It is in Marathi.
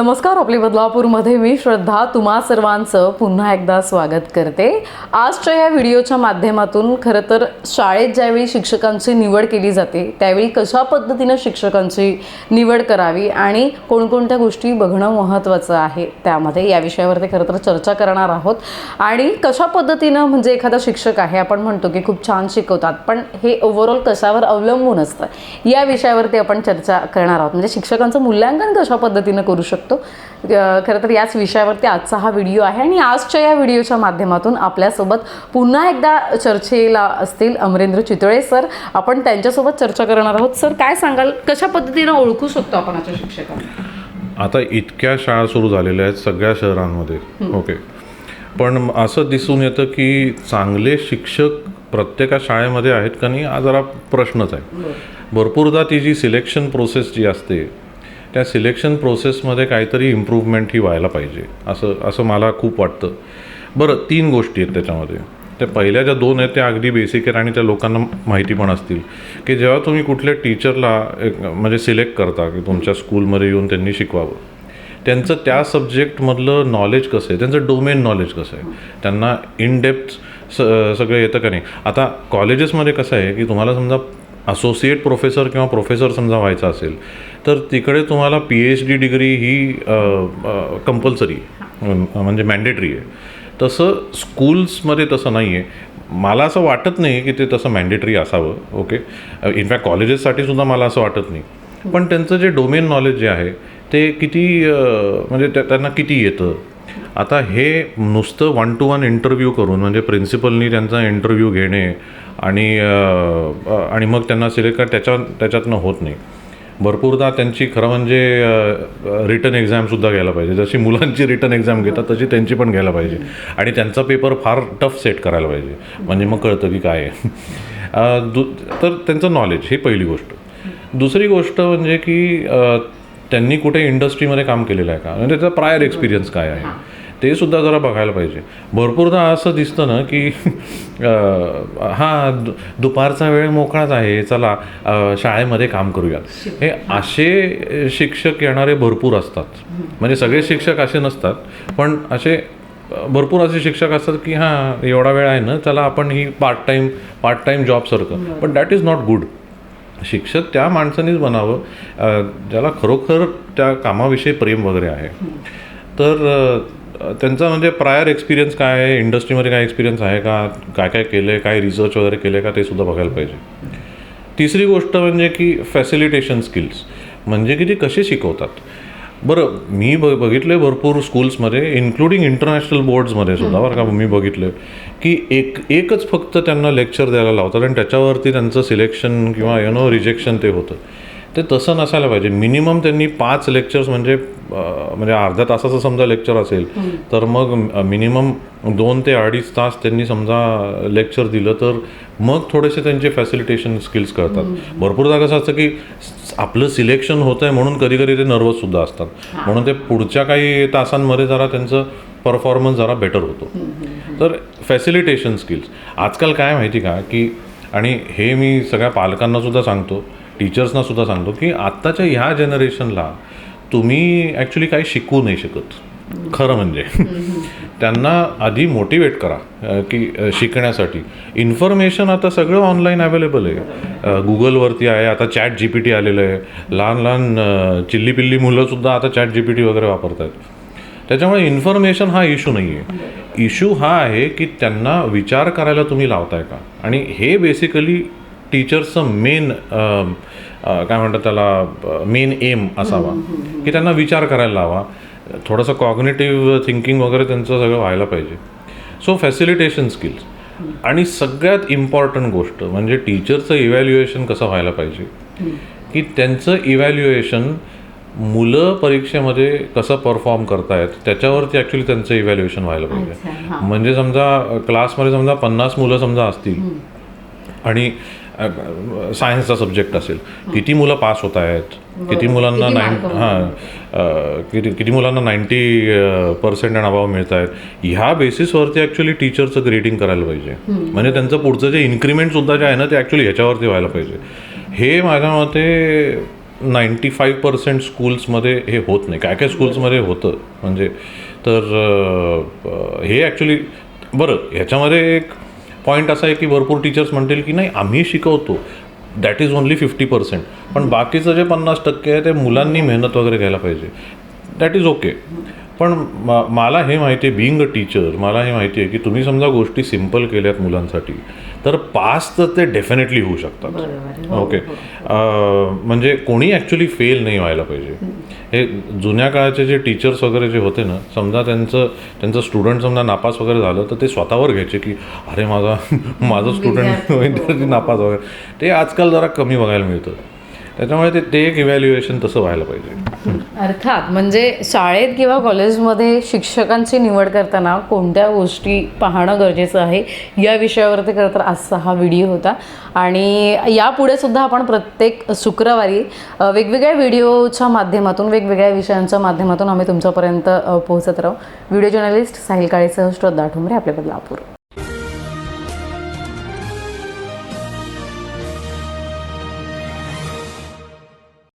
नमस्कार आपले बदलापूरमध्ये मी श्रद्धा. तुम्हा सर्वांचं पुन्हा एकदा स्वागत करते. आजच्या या व्हिडिओच्या माध्यमातून खरं तर शाळेत ज्यावेळी शिक्षकांची निवड केली जाते त्यावेळी कशा पद्धतीनं शिक्षकांची निवड करावी आणि कोणकोणत्या गोष्टी बघणं महत्त्वाचं आहे त्यामध्ये या विषयावरती खरं तर चर्चा करणार आहोत. आणि कशा पद्धतीनं म्हणजे एखादा शिक्षक आहे आपण म्हणतो की खूप छान शिकवतात पण हे ओव्हरऑल कशावर अवलंबून असतं या विषयावरती आपण चर्चा करणार आहोत. म्हणजे शिक्षकांचं मूल्यांकन कशा पद्धतीनं करू शकतो? अ, खरं तर याच विषयावरती आजचा हा व्हिडिओ आहे आणि आजच्या या व्हिडिओच्या माध्यमातून आपल्यासोबत पुन्हा एकदा चर्चेला असतील अमरेंद्र चितळे सर. आपण त्यांच्यासोबत चर्चा करणार आहोत. सर काय सांगाल? कशा पद्धतीनं ओळखू शकतो आपण अशा शिक्षकांना? आता इतक्या शाळा सुरू झालेल्या आहेत सगळ्या शहरांमध्ये. ओके. पण असं दिसून येतं की चांगले शिक्षक प्रत्येका शाळेमध्ये आहेत का नाही हा जरा प्रश्नच आहे. भरपूरदा ती जी सिलेक्शन प्रोसेस जी असते त्या सिलेक्शन प्रोसेसमध्ये काहीतरी इम्प्रूव्हमेंट ही व्हायला पाहिजे. असं असं मला खूप वाटतं. बरं तीन गोष्टी आहेत त्याच्यामध्ये. त्या पहिल्या ज्या दोन आहेत त्या अगदी बेसिक आहेत आणि त्या लोकांना माहिती पण असतील. की जेव्हा तुम्ही कुठल्या टीचरला एक म्हणजे सिलेक्ट करता की तुमच्या स्कूलमध्ये येऊन त्यांनी शिकवावं त्यांचं त्या सब्जेक्टमधलं नॉलेज कसं आहे? त्यांचं डोमेन नॉलेज कसं आहे? त्यांना इन डेप्थ स सगळं येतं का नाही? आता कॉलेजेसमध्ये कसं आहे की तुम्हाला समजा असोसिएट प्रोफेसर किंवा प्रोफेसर समजा व्हायचं असेल तर तिकडे तुम्हाला पी एच डी डिग्री ही कंपल्सरी म्हणजे मॅन्डेटरी आहे. तसं स्कूल्समध्ये तसं नाही आहे मला असं वाटत नाही की ते तसं मॅन्डेटरी असावं ओके इनफॅक्ट कॉलेजेससाठी सुद्धा मला असं वाटत नाही. पण त्यांचं जे डोमेन नॉलेज जे आहे ते किती म्हणजे त्यांना किती येतं? आता हे नुसतं वन टू वन इंटरव्ह्यू करून म्हणजे प्रिन्सिपलनी त्यांचा इंटरव्ह्यू घेणे आणि आणि मग त्यांना सिलेक्ट कर त्याच्या त्याच्यातनं होत नाही. भरपूरदा त्यांची खरं म्हणजे रिटर्न एक्झामसुद्धा घ्यायला पाहिजे. जशी मुलांची रिटर्न एक्झाम घेतात तशी त्यांची पण घ्यायला पाहिजे. आणि त्यांचा पेपर फार टफ सेट करायला पाहिजे. म्हणजे मग कळतं की काय आहे. दु तर त्यांचं नॉलेज ही पहिली गोष्ट. दुसरी गोष्ट म्हणजे की त्यांनी कुठे इंडस्ट्रीमध्ये काम केलेलं आहे का? म्हणजे त्याचा प्रायर एक्सपिरियन्स काय आहे? ते सुद्धा जरा बघायला पाहिजे. भरपूरदा असं दिसतं ना की हा दुपारचा वेळ मोकळाच आहे. चला शाळेमध्ये काम करूया हे असे शिक्षक येणारे भरपूर असतात. म्हणजे सगळे शिक्षक असे नसतात. पण असे भरपूर असे शिक्षक असतात की हां एवढा वेळ आहे ना चला आपण ही पार्ट टाईम पार्ट टाईम जॉबसारखं पण दॅट इज नॉट गुड शिक्षक त्या माणसानेच बनावं. ज्याला खरोखर त्या कामाविषयी प्रेम वगैरे आहे. तर त्यांचा म्हणजे प्रायर एक्सपिरियन्स काय आहे? इंडस्ट्रीमध्ये काय एक्सपिरियन्स आहे का? काय काय केलं आहे काय रिसर्च वगैरे केलं आहे का? ते सुद्धा बघायला पाहिजे. तिसरी गोष्ट म्हणजे की फॅसिलिटेशन स्किल्स म्हणजे की ते कसे शिकवतात? बरं मी ब बघितलं आहे भरपूर स्कूल्समध्ये इन्क्लुडिंग इंटरनॅशनल बोर्ड्समध्ये सुद्धा बरं का मी बघितलं की एक एकच फक्त त्यांना लेक्चर द्यायला लावतात आणि त्याच्यावरती त्यांचं सिलेक्शन किंवा यु नो रिजेक्शन ते होतं. ते तसं नसायला पाहिजे. मिनिमम त्यांनी पाच लेक्चर्स म्हणजे म्हणजे अर्ध्या तासाचं समजा लेक्चर असेल तर मग मिनिमम दोन ते अडीच तास त्यांनी समजा लेक्चर दिलं तर मग थोडेसे त्यांचे फॅसिलिटेशन स्किल्स कळतात. भरपूरदा कसं असतं की आपलं सिलेक्शन होतं आहे म्हणून कधी कधी ते नर्वससुद्धा असतात. म्हणून ते पुढच्या काही तासांमध्ये जरा त्यांचं परफॉर्मन्स जरा बेटर होतो. तर फॅसिलिटेशन स्किल्स आजकाल काय माहिती का की आणि हे मी सगळ्या पालकांना सुद्धा सांगतो टीचर्सना सुद्धा सांगतो की आत्ताच्या ह्या जनरेशनला तुम्ही ॲक्च्युली काही शिकवू नाही शकत. खरं म्हणजे. त्यांना आधी मोटिवेट करा की शिकण्यासाठी. इन्फॉर्मेशन आता सगळं ऑनलाईन अवेलेबल आहे. गुगलवरती आहे आता चॅट जी पी टी आलेलं आहे. लहान लहान चिल्ली पिल्ली मुलंसुद्धा आता चॅट जी पी टी वगैरे वापरतात त्याच्यामुळे इन्फॉर्मेशन हा इश्यू नाही आहे इशू हा आहे की त्यांना विचार करायला तुम्ही लावताय का? आणि हे बेसिकली टीचर्सचं मेन काय म्हणतात त्याला मेन एम असावा. की त्यांना विचार करायला लावा. थोडंसं कॉग्नेटिव्ह थिंकिंग वगैरे त्यांचं सगळं व्हायला पाहिजे. सो फॅसिलिटेशन स्किल्स आणि सगळ्यात इम्पॉर्टंट गोष्ट म्हणजे टीचरचं इव्हॅल्युएशन कसं व्हायला पाहिजे? की त्यांचं इव्हॅल्युएशन मुलं परीक्षेमध्ये कसं परफॉर्म करतायत त्याच्यावरती ॲक्च्युली त्यांचं इव्हॅल्युएशन व्हायला पाहिजे. म्हणजे समजा क्लासमध्ये समजा पन्नास मुलं समजा असतील आणि सायन्सचा सब्जेक्ट असेल. किती मुलं पास होत आहेत? किती मुलांना नाईन हां किती किती मुलांना नाईन्टी पर्सेंट अँड अभाव मिळत आहेत. ह्या बेसिसवरती ॲक्च्युली टीचरचं ग्रेडिंग करायला पाहिजे. म्हणजे त्यांचं पुढचं जे इन्क्रीमेंटसुद्धा जे आहे ना ते ॲक्च्युली ह्याच्यावरती व्हायला पाहिजे. हे माझ्या मते नाईंटी फाईव्ह पर्सेंट स्कूल्समध्ये हे होत नाही. काय काय स्कूल्समध्ये होतं? म्हणजे तर हे ॲक्च्युली बरं ह्याच्यामध्ये एक पॉईंट असा आहे की भरपूर टीचर्स म्हणतील की नाही आम्ही शिकवतो. That is only fifty percent पण बाकीचं जे पन्नास टक्के आहे ते मुलांनी मेहनत वगैरे घ्यायला पाहिजे. दॅट इज ओके पण म- मला हे माहिती आहे बिईंग अ टीचर मला हे माहिती आहे की तुम्ही समजा गोष्टी सिंपल केल्यात मुलांसाठी तर पास तर ते डेफिनेटली होऊ शकतात. ओके अं, म्हणजे कोणी ॲक्च्युली फेल नाही व्हायला पाहिजे. हे जुन्या काळाचे जे टीचर्स वगैरे जे होते ना समजा त्यांचं त्यांचं स्टुडंट समजा नापास वगैरे झालं तर ते स्वतःवर घ्यायचे की अरे माझा माझं स्टुडंट विद्यार्थी नापास वगैरे. ते आजकाल जरा कमी बघायला मिळतं. त्याच्यामुळे ते ते एक इव्हॅल्युएशन तसं व्हायला पाहिजे. अर्थात म्हणजे शाळेत किंवा कॉलेजमध्ये शिक्षकांची निवड करताना कोणत्या गोष्टी पाहणं गरजेचं आहे या विषयावरती खरं तर आजचा हा व्हिडिओ होता. आणि यापुढे सुद्धा आपण प्रत्येक शुक्रवारी वेगवेगळ्या व्हिडिओच्या माध्यमातून वेगवेगळ्या विषयांच्या माध्यमातून आम्ही तुमच्यापर्यंत पोहोचत राहू. व्हिडिओ जर्नलिस्ट साहिल काळेसह श्रद्धा ठुमरे आपल्या बदलापूर